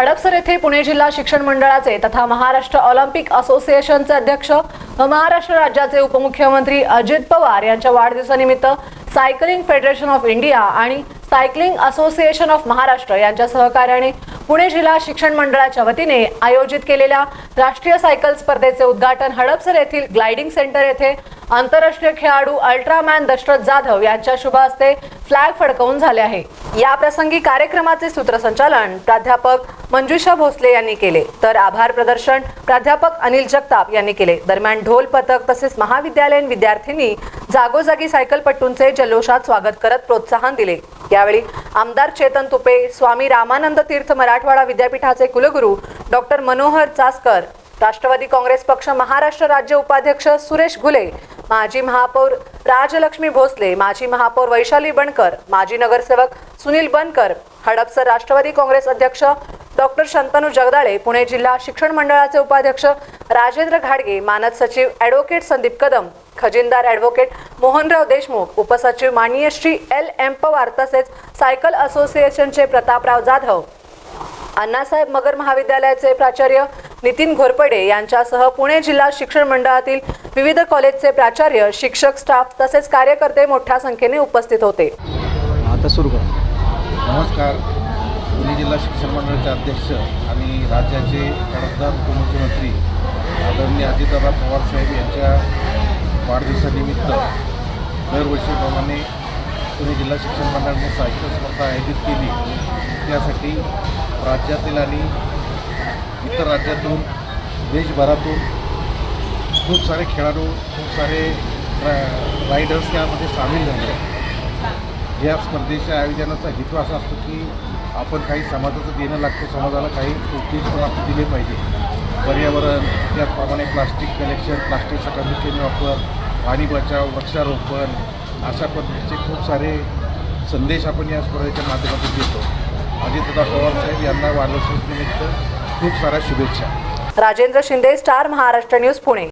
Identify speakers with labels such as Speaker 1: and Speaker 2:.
Speaker 1: हडपसर येथे पुणे जिल्हा शिक्षण मंडळाचे तथा महाराष्ट्र ऑलिम्पिक असोसिएशनचे अध्यक्ष व महाराष्ट्र राज्याचे उपमुख्यमंत्री अजित पवार यांच्या वाढदिवसानिमित्त सायकलिंग फेडरेशन ऑफ इंडिया आणि सायकलिंग असोसिएशन ऑफ महाराष्ट्र यांच्या सहकार्याने पुणे जिल्हा शिक्षण मंडळाच्या वतीने आयोजित केलेल्या राष्ट्रीय सायकल स्पर्धेचे उद्घाटन हडपसर येथील ग्लायडिंग सेंटर येथे आंतरराष्ट्रीय खेळाडू अल्ट्रा मॅन दशरथ जाधव यांच्या शुभ हस्ते फ्लॅग फडकवून झाले आहे या प्रसंगी कार्यक्रमाचे सूत्रसंचालन प्राध्यापक मंजुषा भोसले यांनी केले तर आभार प्रदर्शन प्राध्यापक अनिल जगताप यांनी केले दरम्यान ढोल पथक तसेच महाविद्यालयीन विद्यार्थ्यांनी जागोजागी सायकलपटूंचे जल्लोषात स्वागत करत प्रोत्साहन दिले यावेळी आमदार चेतन तुपे स्वामी रामानंद तीर्थ मराठवाडा विद्यापीठाचे कुलगुरू डॉक्टर मनोहर चासकर राष्ट्रवादी काँग्रेस पक्ष महाराष्ट्र राज्य उपाध्यक्ष सुरेश घुले माजी महापौर राजलक्ष्मी भोसले माजी महापौर वैशाली बनकर माजी नगरसेवक सुनील बनकर हडपसर राष्ट्रवादी काँग्रेस अध्यक्ष डॉक्टर शंतनू जगदाळे पुणे जिल्हा शिक्षण मंडळाचे उपाध्यक्ष राजेंद्र घाडगे मानद सचिव ॲडव्होकेट संदीप कदम खजिनदार ॲडव्होकेट मोहनराव देशमुख उपसचिव माननीय श्री एल एम पवार तसेच सायकल असोसिएशनचे प्रतापराव जाधव अण्णासाहेब मगर महाविद्यालयाचे प्राचार्य नितीन घोरपडे यांच्यासह पुणे जिल्हा शिक्षण मंडळातील विविध कॉलेजचे प्राचार्य शिक्षक स्टाफ तसेच कार्यकर्ते मोठ्या संख्येने उपस्थित होते
Speaker 2: आता सुरू करा नमस्कार पुणे जिल्हा शिक्षण मंडळाचे अध्यक्ष आणि राज्याचे उपमुख्यमंत्री आदरणीय अजितदादा साहेब यांच्या वाढदिवसानिमित्त दरवर्षीप्रमाणे पुणे जिल्हा शिक्षण मंडळाने साहित्य स्पर्धा आयोजित केली त्यासाठी राज्यातील आणि इतर राज्यातून देशभरातून खूप सारे खेळाडू खूप सारे रायडर्स यामध्ये सामील झाले या स्पर्धेच्या आयोजनाचा हेतू असा असतो की आपण काही समाजाचं देणं लागतं समाजाला काही उद्देश पण आपण दिले पाहिजे पर्यावरण त्याचप्रमाणे प्लास्टिक कलेक्शन प्लास्टिकचा कमी कमी वापर पाणी बचाव वृक्षारोपण अशा पद्धतीचे खूप सारे संदेश आपण या स्पर्धेच्या माध्यमातून देतो पवार पवारसाहेब यांना वाढदिवसानिमित्त खूप साऱ्या शुभेच्छा राजेंद्र शिंदे स्टार महाराष्ट्र न्यूज पुणे